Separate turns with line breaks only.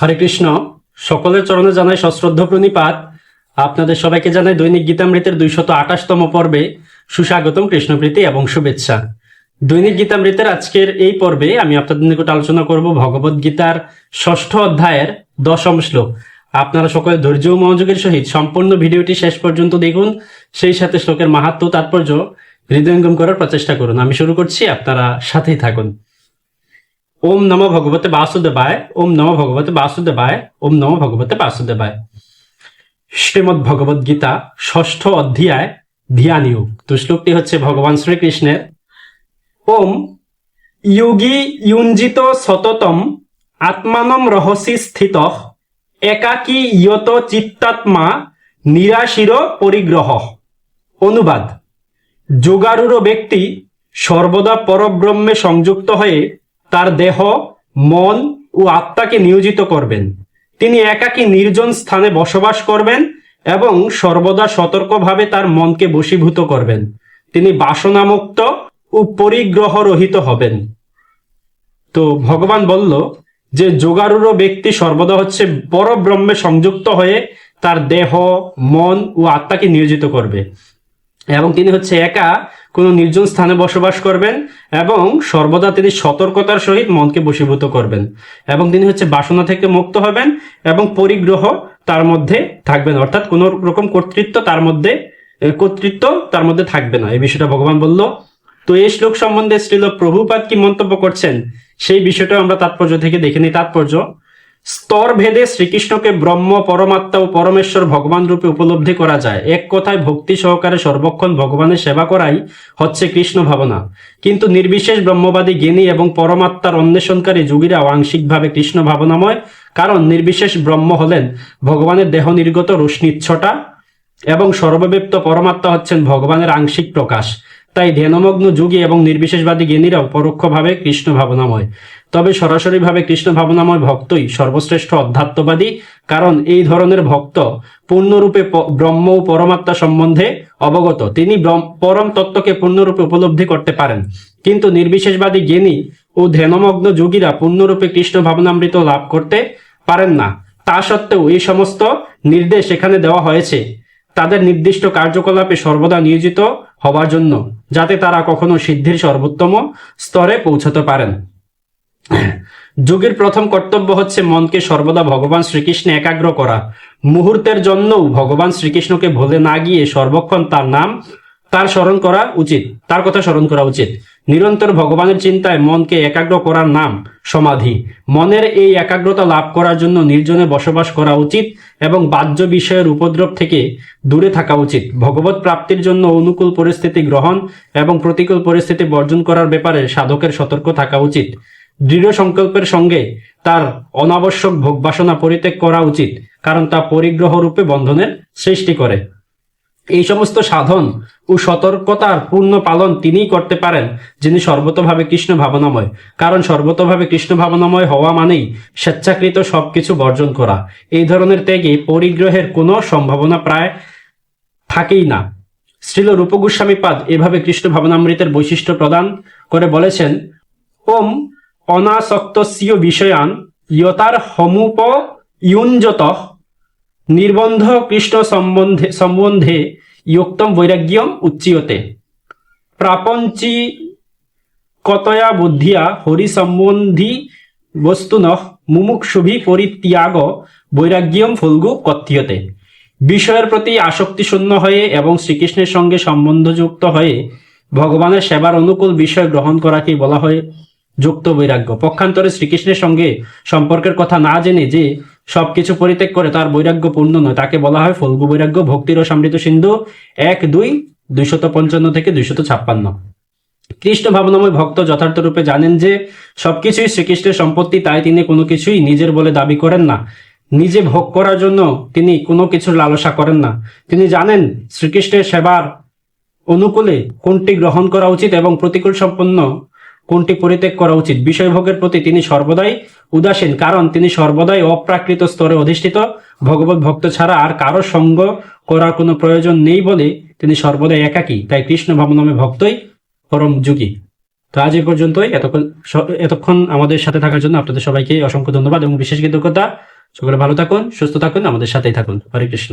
হরে কৃষ্ণ। সকলের চরণে জানাই সশ্রদ্ধ প্রণিপাত। আপনাদের সবাইকে জানাই দৈনিক গীতামৃতের দুইশত আঠাশতম পর্বে সুস্বাগতম, কৃষ্ণপ্রীতি এবং শুভেচ্ছা। দৈনিক গীতামৃতের আজকের এই পর্বে আমি আপনাদের নিকট আলোচনা করব ভগবত গীতার ষষ্ঠ অধ্যায়ের দশম শ্লোক। আপনারা সকলে ধৈর্য ও মনোযোগের সহিত সম্পূর্ণ ভিডিওটি শেষ পর্যন্ত দেখুন। সেই সাথে শ্লোকের মাহাত্ম, তাৎপর্য হৃদয়ঙ্গম করার প্রচেষ্টা করুন। আমি শুরু করছি, আপনারা সাথেই থাকুন। ওম নম ভগবতে বাসুদেবায়, ওম নম ভগবতে বাসুদেবায়, ওম নম ভগবতে বাসুদেবায়। শ্রীমদ ভগবত গীতা ষষ্ঠ অধ্যায়, ধ্যানয়োগ। তো শ্লোকটি হচ্ছে ভগবান শ্রীকৃষ্ণের। ওম যোগী ইউঞ্জিত সততম আত্মানম রহসি স্থিত একাকী ইয়ত চিত্তাত্মা নিরাশির পরিগ্রহ। অনুবাদ। যোগারূঢ় ব্যক্তি সর্বদা পরব্রহ্মে সংযুক্ত হয়ে তার দেহ, মন ও আত্মাকে নিয়োজিত করবেন। তিনি একাকী নির্জন স্থানে বসবাস করবেন এবং সর্বদা সতর্কভাবে তার মনকে বশীভূত করবেন। তিনি বাসনামুক্ত ও পরিগ্রহ রহিত হবেন। তো ভগবান বলল যে যোগারূঢ় ব্যক্তি সর্বদা হচ্ছে পরব্রহ্মে সংযুক্ত হয়ে তার দেহ, মন ও আত্মাকে নিয়োজিত করবে। এবং তিনি হচ্ছে একা কোনো নির্জন স্থানে বসবাস করবেন এবং সর্বদা তিনি সতর্কতার সহিত মনকে বশীভূত করবেন এবং তিনি হচ্ছে বাসনা থেকে মুক্ত হবেন এবং পরিগ্রহ তার মধ্যে থাকবেন অর্থাৎ কোন রকম কর্তৃত্ব তার মধ্যে কর্তৃত্ব তার মধ্যে থাকবে না। এই বিষয়টা ভগবান বলল, তো এই শ্লোক সম্বন্ধে শ্রীল প্রভুপাত কি মন্তব্য করছেন? সেই বিষয়টা আমরা তাৎপর্য থেকে দেখে নিই। তাৎপর্য স্তর ভেদে শ্রীকৃষ্ণকে ব্রহ্ম, পরমাত্মা ও পরমেশ্বর ভগবান রূপে উপলব্ধি করা যায়। এক কথায় ভক্তি সহকারে সর্বক্ষণ ভগবানের সেবা করাই হচ্ছে কৃষ্ণ ভাবনা। কিন্তু নির্বিশেষ ব্রহ্মবাদী জ্ঞানী এবং পরমাত্মার অন্বেষণকারী যোগীরাও আংশিকভাবে কৃষ্ণ ভাবনাময়, কারণ নির্বিশেষ ব্রহ্ম হলেন ভগবানের দেহ নির্গত রশ্মিচ্ছটা এবং সর্বব্যাপ্ত পরমাত্মা হচ্ছেন ভগবানের আংশিক প্রকাশ। তাই ধ্যানমগ্ন যোগী এবং নির্বিশেষবাদী জ্ঞানীরাও পরোক্ষভাবে কৃষ্ণ ভাবনাময় তবে সরাসরিভাবে কৃষ্ণ ভাবনাময় ভক্তই সর্বশ্রেষ্ঠ অধ্যাত্মবাদী, কারণ এই ধরনের ভক্ত পূর্ণরূপে ব্রহ্ম ও পরমাত্মা সম্বন্ধে অবগত। তিনি পরম তত্ত্বকে পূর্ণরূপে উপলব্ধি করতে পারেন। কিন্তু নির্বিশেষবাদী জ্ঞানী ও ধ্যানমগ্ন যোগীরা পূর্ণরূপে কৃষ্ণ ভাবনামৃত লাভ করতে পারেন না। তা সত্ত্বেও এই সমস্ত নির্দেশ এখানে দেওয়া হয়েছে। তাদের নির্দিষ্ট কার্যকলাপে সর্বদা নিয়োজিত হওয়ার জন্য, যাতে তারা কখনো সিদ্ধির সর্বোত্তম স্তরে পৌঁছতে পারেন। যোগের প্রথম কর্তব্য হচ্ছে মনকে সর্বদা ভগবান শ্রীকৃষ্ণে একাগ্র করা। মুহূর্তের জন্যও ভগবান শ্রীকৃষ্ণকে ভুলে না গিয়ে সর্বক্ষণ তার নাম, তার স্মরণ করা উচিত, তার কথা স্মরণ করা উচিত। নিরন্তর ভগবানের চিন্তায় মনকে একাগ্র করার নাম সমাধি। মনের এই একাগ্রতা লাভ করার জন্য নির্জনে বসবাস করা উচিত এবং বাহ্য বিষয়ের উপদ্রব থেকে দূরে থাকা উচিত। ভগবত প্রাপ্তির জন্য অনুকূল পরিস্থিতি গ্রহণ এবং প্রতিকূল পরিস্থিতি বর্জন করার ব্যাপারে সাধকের সতর্ক থাকা উচিত। দৃঢ় সংকল্পের সঙ্গে তার অনাবশ্যক ভোগবাসনা পরিত্যাগ করা উচিত, কারণ তা পরিগ্রহ রূপে বন্ধনের সৃষ্টি করে। এই সমস্ত সাধন ও সতর্কতার পূর্ণ পালন তিনিই করতে পারেন, যিনি সর্বতভাবে কৃষ্ণ ভাবনাময়। কারণ সর্বতভাবে কৃষ্ণ ভাবনাময় হওয়া মানেই স্বেচ্ছাকৃত সবকিছু বর্জন করা। এই ধরনের ত্যাগে পরিগ্রহের কোনো সম্ভাবনা প্রায় থাকেই না। শ্রীল রূপ গোস্বামী পাদ এভাবে কৃষ্ণ ভাবনামৃতের বৈশিষ্ট্য প্রদান করে বলেছেন, ওম অনাসক্তস্য বিষয়ান, ইয়তার হমুপ ইউঞ্জত নির্বন্ধ কৃষ্ণ সম্বন্ধে সম্বন্ধে ইয়োক্তম বৈরাগ্যম উচ্চিয়তে। প্রাপঞ্চী কতয়া বুদ্ধিয়া হরি সম্বন্ধী বস্তুন মুমুক্ষুভি পরিত্যাগ বৈরাগ্যম ফলগু কথ্যতে বিষয়ের প্রতি আসক্তি শূন্য হয়ে এবং শ্রীকৃষ্ণের সঙ্গে সম্বন্ধযুক্ত হয়ে ভগবানের সেবার অনুকূল বিষয় গ্রহণ করাকেই বলা হয় যুক্ত বৈরাগ্য। পক্ষান্তরে শ্রীকৃষ্ণের সঙ্গে সম্পর্কের কথা না জেনে যে সবকিছু পরিত্যাগ করে তার বৈরাগ্য পূর্ণ নয়। তাকে বলা হয় ফলগু বৈরাগ্য, ভক্তির ও সমৃদ্ধ সিন্ধু। এক, দুই, দুইশত পঞ্চান্ন থেকে দুইশত ছাপ্পান্ন। কৃষ্ণ ভাবনাময় ভক্ত যথার্থ রূপে জানেন যে, সবকিছুই শ্রীকৃষ্ণের সম্পত্তি, তাই তিনি কোনো কিছুই নিজের বলে দাবি করেন না। নিজে ভোগ করার জন্য তিনি কোনো কিছুর লালসা করেন না। তিনি জানেন শ্রীকৃষ্ণের সেবার অনুকূলে কোনটি গ্রহণ করা উচিত এবং প্রতিকূল সম্পন্ন কোনটি পরিত্যাগ করা উচিত? বিষয়ভোগের প্রতি তিনি সর্বদাই উদাসীন, কারণ তিনি সর্বদাই অপ্রাকৃত স্তরে অধিষ্ঠিত। ভগবত ভক্ত ছাড়া আর কারও সঙ্গ করার কোনো প্রয়োজন নেই বলে তিনি সর্বদাই একাকী। তাই কৃষ্ণ ভাবনামে ভক্তই পরম যুগী। তো আজ এই পর্যন্তই। এতক্ষণ এতক্ষণ আমাদের সাথে থাকার জন্য আপনাদের সবাইকে অসংখ্য ধন্যবাদ এবং বিশেষ কৃতজ্ঞতা। সকলে ভালো থাকুন, সুস্থ থাকুন, আমাদের সাথেই থাকুন। হরে কৃষ্ণ।